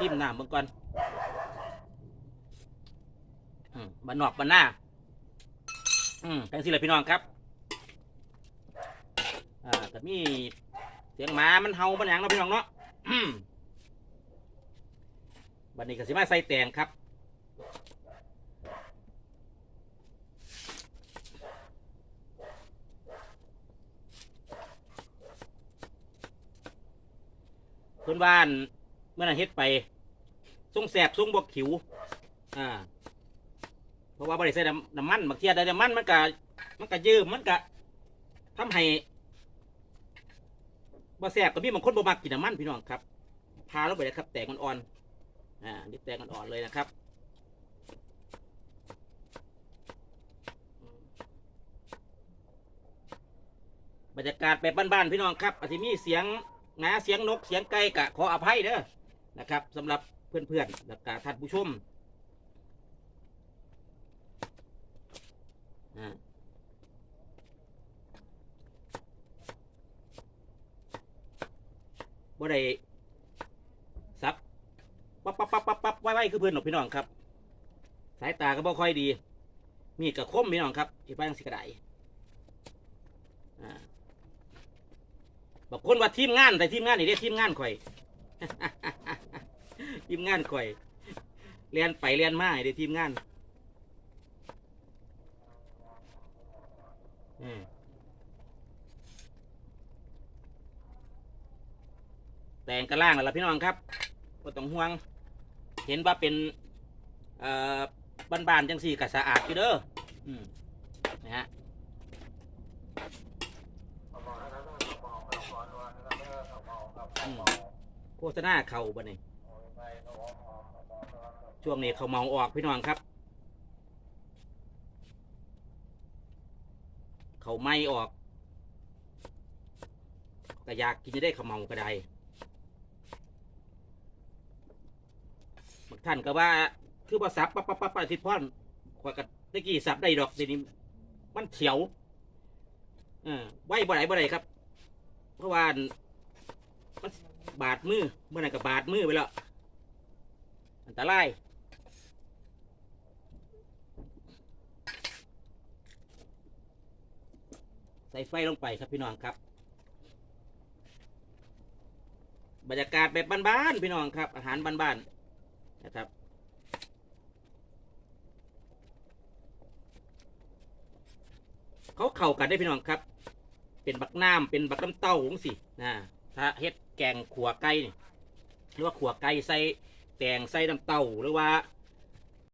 ซิมน้ำเบิ่งก่อนบันนอกบันหน้า อืมกันสิเลยพี่น้องครับ อ่าแต่มีเสียงหมา มันเห่าบันหยังเนาะพี่น้องเนาะบันนี้ก็สิมาใส่แตงครับเพื่อนบ้านเมื่อนั้นเฮ็ดไป ส่งแสบส่งบวกขิว อ่า เพราะว่าบริษัทน้ำมันบางทีได้น้ำมันมันก็มันก็ยืมมันก็ทำให้บ่แสบก็มีบางคนบ่มักกินน้ำมันพี่น้องครับ พาลงไปเลยครับ แตกมันอ่อนๆอ่านี่แตกมันอ่อนเลยนะครับบรรยากาศแบบบ้านๆพี่น้องครับอาจจะมีเสียงนาเสียงนกเสียงไก่กะขออภัยเด้อนะครับสำหรับ เพื่อนๆและกาท่านผู้ชมบ่ได้ซับปั๊บปั๊บปั๊บปั๊บปั๊บไว้ไว้คือเพื่อนหรอกพี่น้องครับ สายตาก็บ่ค่อยดี มีกับคมพี่น้องครับที่ไปทางสิกระไดบอกคนว่าทีมงานแต่ทีมงานนี่เรียกทีมงานข่อย ทีมงานข่อยเรียนไปเรียนมาเรียทีมงานอืมแต่งกระล่างแล้วล่ะพี่น้องครับก็ต้องห่วง เห็นว่าเป็น เอ่อบ้านๆจังสี่ก็สะอาดอยู่เด้ออืมนะฮะอืมโฆษณาเข่าบ่นี่ ช่วงนี้เขาเมาออกพี่น้องครับ เขาไม่ออกก็อยากกินจะได้เขาเมาก็ได้บางท่านก็ว่าคือว่าสับปั๊บปั๊บปั๊บปั๊บทิศพ่อนขวากับตะกี้สับได้ดอกทีนี้มันเฉียวเออไหวบ่ไหนบ่ไหนครับ เพราะว่ามันบาดมือเมื่อไหร่ก็บาดมือไปแล้ว อันตรายใส่ไฟลงไปครับพี่น้องครับ บรรยากาศแบบบ้านๆพี่น้องครับ อาหารบ้านๆนะครับเขาเข้ากันได้พี่น้องครับ เป็นบักน้ำเป็นบักน้ำเต้าของสินะถ้าเฮ็ดแกงขัวไก่หรือว่าขัวไก่ใส่ แตงใส่น้ำเต้าหรือว่า